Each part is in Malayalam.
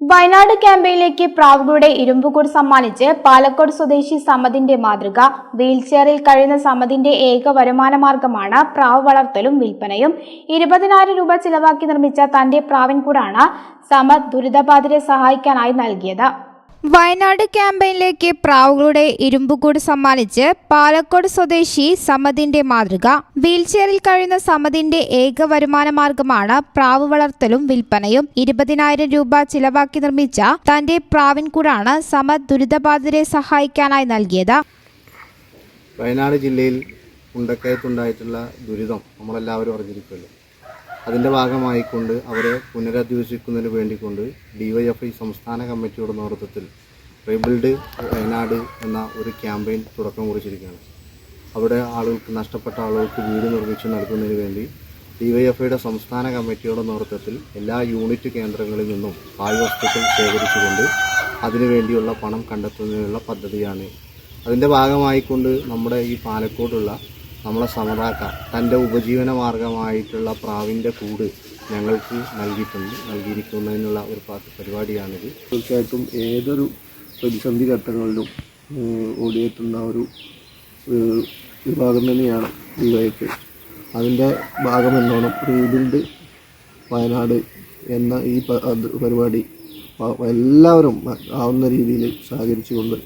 വയനാട് ക്യാമ്പയിലേക്ക് പ്രാവുകളുടെ ഇരുമ്പുകൂട് സമ്മാനിച്ച് പാലക്കോട് സ്വദേശി സമതിന്റെ മാതൃക വീൽചെയറിൽ കഴിയുന്ന സമതിന്റെ ഏക വരുമാന മാർഗമാണ് പ്രാവ് വളർത്തലും വിൽപ്പനയും. ഇരുപതിനായിരം രൂപ ചിലവാക്കി നിർമ്മിച്ച തന്റെ പ്രാവിൻകൂടാണ് സമത് ദുരിതബാധിതരെ സഹായിക്കാനായി നൽകിയത്. വയനാട് ക്യാമ്പയിനിലേക്ക് പ്രാവുകളുടെ ഇരുമ്പുകൂട് സമ്മാനിച്ച് പാലക്കോട് സ്വദേശി സമതിന്റെ മാതൃക. വീൽചെയറിൽ കഴിയുന്ന സമതിന്റെ ഏക വരുമാന മാർഗമാണ് പ്രാവ് വളർത്തലും വിൽപ്പനയും. ഇരുപതിനായിരം രൂപ ചിലവാക്കി നിർമ്മിച്ച തന്റെ പ്രാവിൻകൂടാണ് സമത് ദുരിതബാധിതരെ സഹായിക്കാനായി നൽകിയത്. വയനാട് ജില്ലയിൽ ഉണ്ടക്കയത്തുണ്ടായിട്ടുള്ള ദുരിതം നമ്മളെല്ലാവരും അറിഞ്ഞിരിക്കുമല്ലോ. അതിന്റെ ഭാഗമായിക്കൊണ്ട് അവരെ പുനരധിവസിക്കുന്നതിന് വേണ്ടിക്കൊണ്ട് ഡിവൈഎഫ്ഐ സംസ്ഥാന കമ്മിറ്റിയുടെ നേതൃത്വത്തിൽ റീബിൽഡ് വയനാട് എന്ന ഒരു ക്യാമ്പയിൻ തുടക്കം കുറിച്ചിരിക്കുകയാണ്. അവിടെ ആളുകൾക്ക് നഷ്ടപ്പെട്ട ആളുകൾക്ക് വീട് നിർമ്മിച്ച് നൽകുന്നതിന് വേണ്ടി ഡിവൈഎഫ്ഐയുടെ സംസ്ഥാന കമ്മിറ്റിയുടെ നേതൃത്വത്തിൽ എല്ലാ യൂണിറ്റ് കേന്ദ്രങ്ങളിൽ നിന്നും പാഴ്വസ്തുക്കൾ ശേഖരിച്ചുകൊണ്ട് അതിനുവേണ്ടിയുള്ള പണം കണ്ടെത്തുന്നതിനുള്ള പദ്ധതിയാണ്. അതിന്റെ ഭാഗമായിക്കൊണ്ട് നമ്മുടെ ഈ പാലക്കോടുള്ള നമ്മളെ സമതാക്ക തന്റെ ഉപജീവന മാർഗമായിട്ടുള്ള പ്രാവിന്റെ കൂട് ഞങ്ങൾക്ക് നൽകിയിട്ടുണ്ട്. നൽകിയിരിക്കുന്നതിനുള്ള ഒരു പരിപാടിയാണിത്. തീർച്ചയായിട്ടും ഏതൊരു പ്രതിസന്ധി ഘട്ടങ്ങളിലും ഓടിയെത്തുന്ന ഒരു വിഭാഗം തന്നെയാണ് ഡിവൈഎഫ് അതിന്റെ ഭാഗമെന്നോണം റീബിൽഡ് വയനാട് എന്ന ഈ പരിപാടി എല്ലാവരും ആവുന്ന രീതിയിൽ സഹകരിച്ചുകൊണ്ട്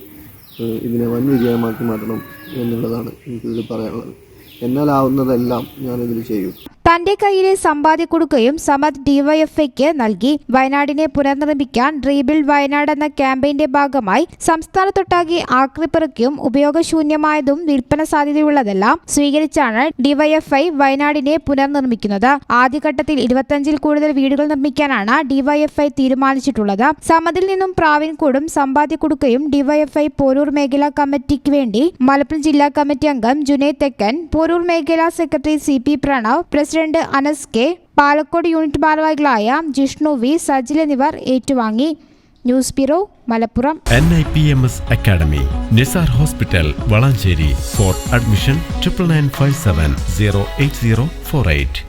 ഇതിനെ വൻ വിജയമാക്കി മാറ്റണം എന്നുള്ളതാണ് എനിക്കിതിൽ പറയാനുള്ളത്. എന്നാലാവുന്നതെല്ലാം ഞാനിതിൽ ചെയ്യും. തന്റെ കയ്യിലെ സമ്പാദ്യ കൊടുക്കുകയും സമത് ഡിവൈഎഫ്ഐക്ക് നൽകി. വയനാടിനെ പുനർനിർമ്മിക്കാൻ റീബിൽഡ് വയനാട് എന്ന ക്യാമ്പയിന്റെ ഭാഗമായി സംസ്ഥാനത്തൊട്ടാകെ ആക്രിപ്പിറക്കിയും ഉപയോഗശൂന്യമായതും വിൽപ്പന സാധ്യതയുള്ളതെല്ലാം സ്വീകരിച്ചാണ് ഡിവൈഎഫ്ഐ വയനാടിനെ പുനർനിർമ്മിക്കുന്നത്. ആദ്യഘട്ടത്തിൽ ഇരുപത്തഞ്ചിൽ കൂടുതൽ വീടുകൾ നിർമ്മിക്കാനാണ് ഡിവൈഎഫ്ഐ തീരുമാനിച്ചിട്ടുള്ളത്. സമതിൽ നിന്നും പ്രാവിൻകൂടും സമ്പാദ്യ കൊടുക്കുകയും ഡിവൈഎഫ്ഐ പോരൂർ മേഖലാ കമ്മിറ്റിക്ക് വേണ്ടി മലപ്പുറം ജില്ലാ കമ്മിറ്റി അംഗം ജുനൈദ് തെക്കൻ പോരൂർ മേഖലാ secretary C P Pranav president Anas K Palakkode unit ഭാരവാഹികളായ ജിഷ്ണു വി സജിൽ എന്നിവർ ഏറ്റുവാങ്ങി. News bureau Malappuram. N I P M S academy Nisar hospital Valanchery for admission triple nine five seven zero eight zero four eight